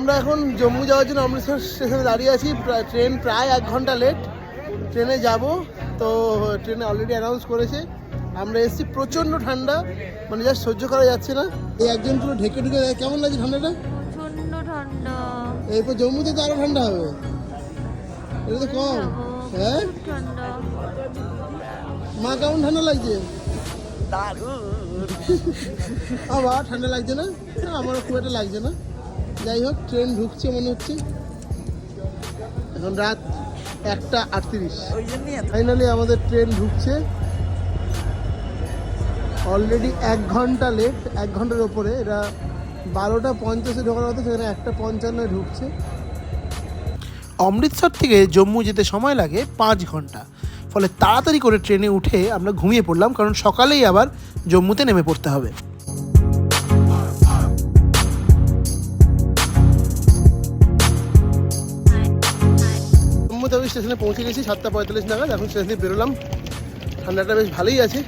আমরা এখন জম্মু যাওয়ার জন্য অমৃতসর স্টেশনে দাঁড়িয়ে আছি। ট্রেন প্রায় এক ঘণ্টা লেট ট্রেনে যাব। তো ট্রেনে অলরেডি অ্যানাউন্স করেছে। আমরা এসেছি প্রচণ্ড ঠান্ডা। মানে যা সহ্য করা যাচ্ছে না। এই একজন পুরো ঢেকে ঢুকে দেয়। কেমন লাগছে ঠান্ডাটা? ঠান্ডা ঠান্ডা। এরপর জম্মুতে তো আরও ঠান্ডা হবে। এটা তো কম। হ্যাঁ? মা কেমন ঠান্ডা লাগছে? আবার ঠান্ডা লাগছে না। না, আমারও খুব একটা লাগছে না। যাই হোক ট্রেন ঢুকছে মনে হচ্ছে। এখন রাত একটা আটত্রিশ। ফাইনালি আমাদের ট্রেন ঢুকছে। অলরেডি এক ঘণ্টা লেট এক ঘণ্টার ওপরে। এটা বারোটা পঞ্চাশে ঢোকার কথা সেখানে একটা পঞ্চান্নয় ঢুকছে। অমৃতসর থেকে জম্মু যেতে সময় লাগে পাঁচ ঘণ্টা। ফলে তাড়াতাড়ি করে ট্রেনে উঠে আমরা ঘুমিয়ে পড়লাম, কারণ সকালেই আবার জম্মুতে নেমে পড়তে হবে। আমি স্টেশনে পৌঁছে গেছি সাতটা পঁয়তাল্লিশ নাগাদ এখন স্টেশন বেরোলাম। ঠান্ডাটা বেশ ভালোই আছে।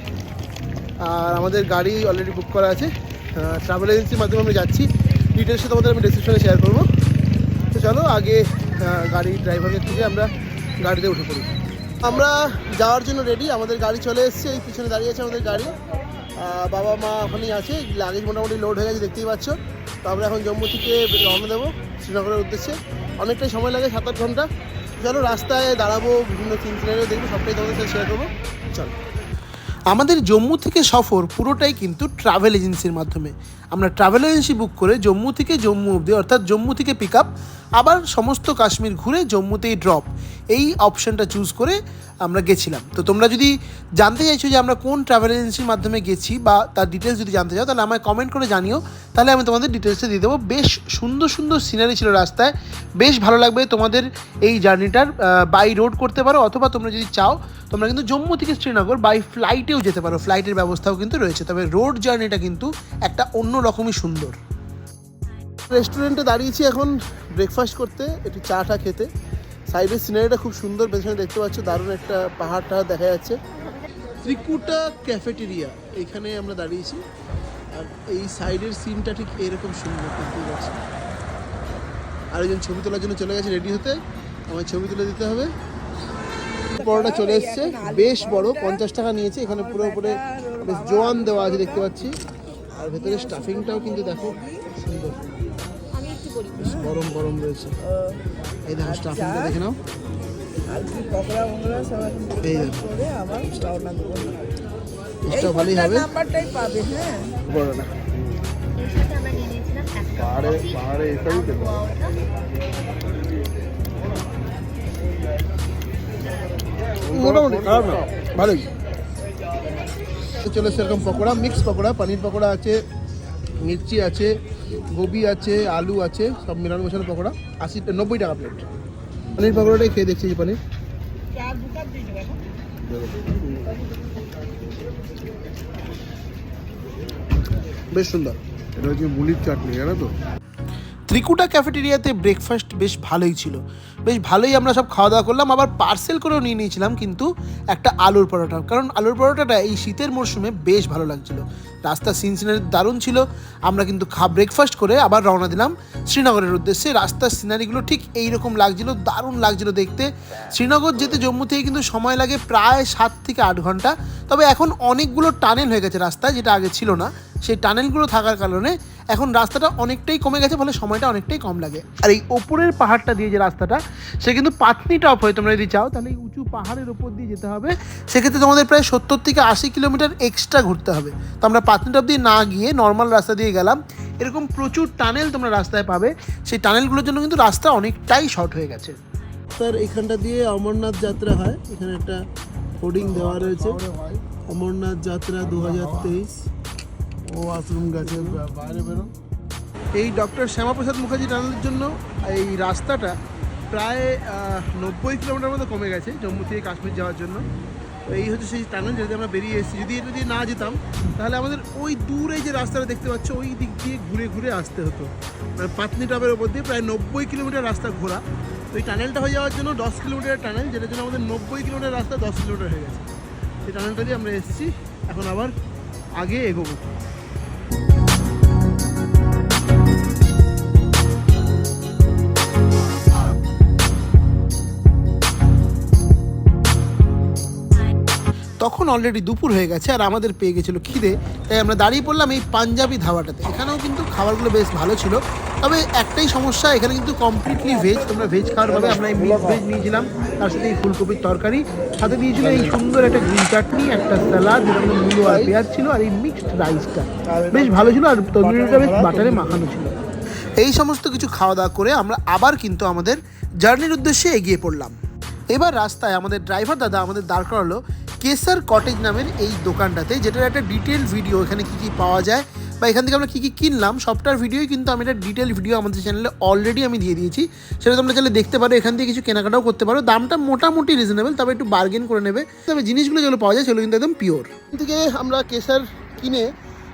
আর আমাদের গাড়ি অলরেডি বুক করা আছে। ট্রাভেল এজেন্সির মাধ্যমে আমরা যাচ্ছি। ডিটেলসে তোমাদের আমি ডিসক্রিপশনে শেয়ার করব। তো চলো আগে আহ, গাড়ি ড্রাইভারকে থেকে আমরা গাড়িতে উঠে পড়ি। আমরা যাওয়ার জন্য রেডি আমাদের গাড়ি চলে এসেছে। এই পিছনে দাঁড়িয়ে আছে আমাদের গাড়ি। বাবা মা ওখানেই আছে। লাগেজ মোটামুটি লোড হয়ে গেছে দেখতেই পাচ্ছ। তো আমরা এখন জম্মু থেকে রওনা দেবো। শ্রীনগরের উদ্দেশ্যে। অনেকটাই সময় লাগে সাত আট ঘণ্টা। চলো রাস্তায় দাঁড়াবো, বিভিন্ন সিন সিনারিও দেখব, সবটাই তোমাদের সাথে শেয়ার করব। চলো। আমাদের জম্মু থেকে সফর পুরোটাই কিন্তু ট্রাভেল এজেন্সির মাধ্যমে। আমরা ট্রাভেল এজেন্সি বুক করে জম্মু থেকে জম্মু অবধি, অর্থাৎ জম্মু থেকে পিক আপ আবার সমস্ত কাশ্মীর ঘুরে জম্মুতেই ড্রপ এই অপশানটা চুজ করে আমরা গেছিলাম। তো তোমরা যদি জানতে চাইছো যে আমরা কোন ট্রাভেল এজেন্সির মাধ্যমে গেছি বা তার ডিটেলস যদি জানতে চাও, তাহলে আমায় কমেন্ট করে জানিও। তাহলে আমি তোমাদের ডিটেলসটা দিয়ে দেবো। বেশ সুন্দর সুন্দর সিনারি ছিল রাস্তায়। বেশ ভালো লাগবে তোমাদের এই জার্নিটার বাই রোড করতে পারো অথবা তোমরা যদি চাও, তোমরা কিন্তু জম্মু থেকে শ্রীনগর বাই ফ্লাইটেও যেতে পারো। ফ্লাইটের ব্যবস্থাও কিন্তু রয়েছে। তবে রোড জার্নিটা কিন্তু একটা অন্য রকমই সুন্দর। রেস্টুরেন্টে দাঁড়িয়েছি এখন ব্রেকফাস্ট করতে। একটু চা টা খেতে। সাইডের সিনারিটা খুব সুন্দর পেছনে দেখতে পাচ্ছ, দারুণ একটা পাহাড় টাহাড় দেখা যাচ্ছে। ত্রিকুটা ক্যাফেটেরিয়া, এখানে আমরা দাঁড়িয়েছি। আর এই সাইডের সিনটা ঠিক এরকম সুন্দর দেখতেই পাচ্ছি। আরেকজন ছবি তোলার জন্য চলে গেছে রেডি হতে। আমায় ছবি তুলে দিতে হবে। বড়টা চলে এসছে। বেশ বড়, পঞ্চাশ টাকা নিয়েছে। এখানে পুরো উপরে বেশ জোয়ান দেওয়া আছে দেখতে পাচ্ছি। আর ভেতরে স্টাফিংটাও কিন্তু দেখো, সুন্দর। গরম গরম রয়েছে। এই দেখো স্টাফিংটা দেখে নাও। এই দেখো। ভালোই হবে। নাম্বারটাই পাবে হ্যাঁ। পাহাড়ে মোটামুটি খারাপ না? ভালোই। চলে সেরকম পকোড়া মিক্স পকোড়া পনির পকোড়া আছে মির্চি আছে গোবি আছে, আলু আছে, সব মিলানো মেশানো পকোড়া, আশি নব্বই টাকা প্লেট পনির পকোড়াটাই খেয়ে দেখছি এই পনির। বেশ সুন্দর। এটা হচ্ছে মুলির চাটনি, জানো তো? ত্রিকুটা ক্যাফেটেরিয়াতে ব্রেকফাস্ট বেশ ভালোই ছিল। বেশ ভালোই আমরা সব খাওয়া দাওয়া করলাম, আবার পার্সেল করেও নিয়ে নিয়েছিলাম, কিন্তু একটা আলুর পরোটা। কারণ আলুর পরোটাটা এই শীতের মরশুমে বেশ ভালো লাগছিল। রাস্তা সিন সিনারি দারুণ ছিল, আমরা কিন্তু খা ব্রেকফাস্ট করে আবার রওনা দিলাম শ্রীনগরের উদ্দেশ্যে। রাস্তার সিনারিগুলো ঠিক এই রকম লাগছিল, দারুণ লাগছিল দেখতে। শ্রীনগর যেতে জম্মু থেকে কিন্তু সময় লাগে প্রায় সাত থেকে আট ঘণ্টা। তবে এখন অনেকগুলো টানেল হয়ে গেছে রাস্তায়, যেটা আগে ছিল না। সেই টানেলগুলো থাকার কারণে এখন রাস্তাটা অনেকটাই কমে গেছে ফলে সময়টা অনেকটাই কম লাগে। আর এই ওপরের পাহাড়টা দিয়ে যে রাস্তাটা, সে কিন্তু পাতনি টপ হয় তোমরা যদি চাও, তাহলে এই উঁচু পাহাড়ের ওপর দিয়ে যেতে হবে। সেক্ষেত্রে তোমাদের প্রায় সত্তর থেকে আশি কিলোমিটার এক্সট্রা ঘুরতে হবে। তো আমরা পাতনি টপ দিয়ে না গিয়ে নর্মাল রাস্তা দিয়ে গেলাম। এরকম প্রচুর টানেল তোমরা রাস্তায় পাবে। সেই টানেলগুলোর জন্য কিন্তু রাস্তা অনেকটাই শর্ট হয়ে গেছে। স্যার, এখানটা দিয়ে অমরনাথ যাত্রা হয়। এখানে একটা হোর্ডিং দেওয়া রয়েছে। অমরনাথ যাত্রা দু হাজার তেইশ। ও আশ্রম গেছে বাইরে বেরো এই ডক্টর শ্যামাপ্রসাদ মুখার্জি টানেলের জন্য এই রাস্তাটা প্রায় নব্বই কিলোমিটার মতো কমে গেছে জম্মু থেকে কাশ্মীর যাওয়ার জন্য। এই হচ্ছে সেই টানেল যদি আমরা বেরিয়ে এসেছি। যদি এটা দিয়ে না যেতাম, তাহলে আমাদের ওই দূরে যে রাস্তাটা দেখতে পাচ্ছ, ওই দিক দিয়ে ঘুরে ঘুরে আসতে হতো। মানে পাতনি টপের ওপর দিয়ে প্রায় নব্বই কিলোমিটার রাস্তা ঘোরা। তো এই টানেলটা হয়ে যাওয়ার জন্য দশ কিলোমিটার টানেল, যেটার জন্য আমাদের নব্বই কিলোমিটার রাস্তা দশ কিলোমিটার হয়ে গেছে। সেই টানেলটা দিয়ে আমরা এসেছি। এখন আবার আগে এগোবো। তখন অলরেডি দুপুর হয়ে গেছে আর আমাদের পেয়ে গেছিল খিদে, তাই আমরা দাঁড়িয়ে পড়লাম এই পাঞ্জাবি ধাবাটাতে। এখানেও কিন্তু খাবারগুলো বেশ ভালো ছিল। তবে একটাই সমস্যা, এখানে কিন্তু কমপ্লিটলি ভেজ তোমরা ভেজ খাওয়ার ভাবে আমরা এই মিক্স ভেজ নিয়েছিলাম, তার সাথে এই ফুলকপির তরকারি। সাথে দিয়েছিল এই সুন্দর একটা গ্রিন চাটনি একটা স্যালাড যেটা মধ্যে মূলো আর পেঁয়াজ ছিল, আর এই মিক্সড রাইসটা বেশ ভালো ছিল আর তন্দুরিটা বেশ বাটারে মাখানো ছিল। এই সমস্ত কিছু খাওয়া দাওয়া করে আমরা আবার কিন্তু আমাদের জার্নির উদ্দেশ্যে এগিয়ে পড়লাম। এবার রাস্তায় আমাদের ড্রাইভার দাদা আমাদের দাঁড় করালো কেসার কটেজ নামের এই দোকানটাতে, যেটার একটা ডিটেল ভিডিও এখানে কী কী পাওয়া যায় বা এখান থেকে আমরা কী কী কিনলাম, সবটার ভিডিওই কিন্তু আমি একটা ডিটেল ভিডিও আমাদের চ্যানেলে অলরেডি আমি দিয়ে দিয়েছি। সেটা তোমরা চাইলে দেখতে পারো, এখান থেকে কিছু কেনাকাটাও করতে পারো। দামটা মোটামুটি রিজনেবল তবে একটু বার্গেন করে নেবে। তবে জিনিসগুলো যেগুলো পাওয়া যায়, সেগুলো কিন্তু একদম পিওর থেকে আমরা কেসার কিনে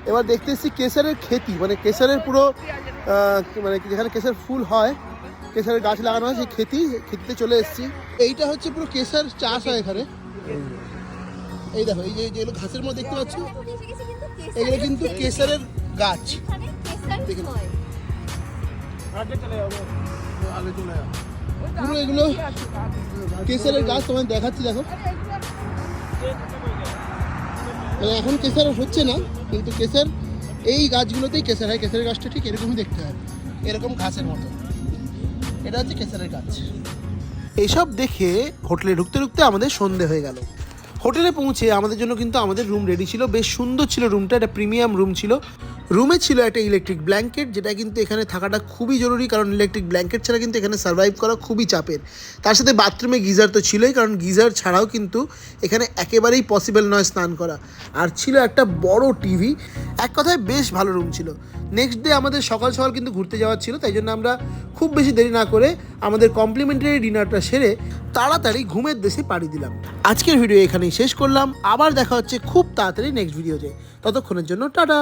এবার দেখতে এসেছি কেসারের খেতি মানে কেসারের পুরো মানে যেখানে কেসার ফুল হয় কেসারের গাছ লাগানো হয়, সেই খেতি খেতিতে চলে এসেছি। এইটা হচ্ছে পুরো কেসার চাষ হয় এখানে। এই দেখো, এই যে যেগুলো ঘাসের মধ্যে দেখতে পাচ্ছ? এগুলো কিন্তু কেসারের গাছ। পুরো এগুলো কেসারের গাছ, তোমায় দেখাচ্ছি, দেখো। মানে এখন কেসার হচ্ছে না, কিন্তু কেসার এই গাছগুলোতেই কেসার হয়। কেসারের গাছটা ঠিক এরকমই দেখতে হয়। এরকম ঘাসের মতো। এটা হচ্ছে কেসারের গাছ এসব দেখে হোটেলে ঢুকতে ঢুকতে আমাদের সন্ধে হয়ে গেল। হোটেলে পৌঁছে আমাদের জন্য কিন্তু আমাদের রুম রেডি ছিল। বেশ সুন্দর ছিল রুমটা। একটা প্রিমিয়াম রুম ছিল। রুমে ছিল একটা ইলেকট্রিক ব্ল্যাঙ্কেট যেটা কিন্তু এখানে থাকাটা খুবই জরুরি, কারণ ইলেকট্রিক ব্ল্যাঙ্কেট ছাড়া কিন্তু এখানে সার্ভাইভ করা খুবই চাপের। তার সাথে বাথরুমে গিজার তো ছিলই, কারণ গিজার ছাড়াও কিন্তু এখানে একেবারেই পসিবল নয় স্নান করা। আর ছিল একটা বড় টিভি এক কথায় বেশ ভালো রুম ছিল। নেক্সট ডে আমাদের সকাল সকাল কিন্তু ঘুরতে যাওয়ার ছিল, তাই জন্য আমরা খুব বেশি দেরি না করে আমাদের কমপ্লিমেন্টারি ডিনারটা সেরে তাড়াতাড়ি ঘুমের দেশে পাড়ি দিলাম। আজকের ভিডিও এখানেই শেষ করলাম, আবার দেখা হচ্ছে খুব তাড়াতাড়ি নেক্সট ভিডিওতে ততক্ষণের জন্য টাটা!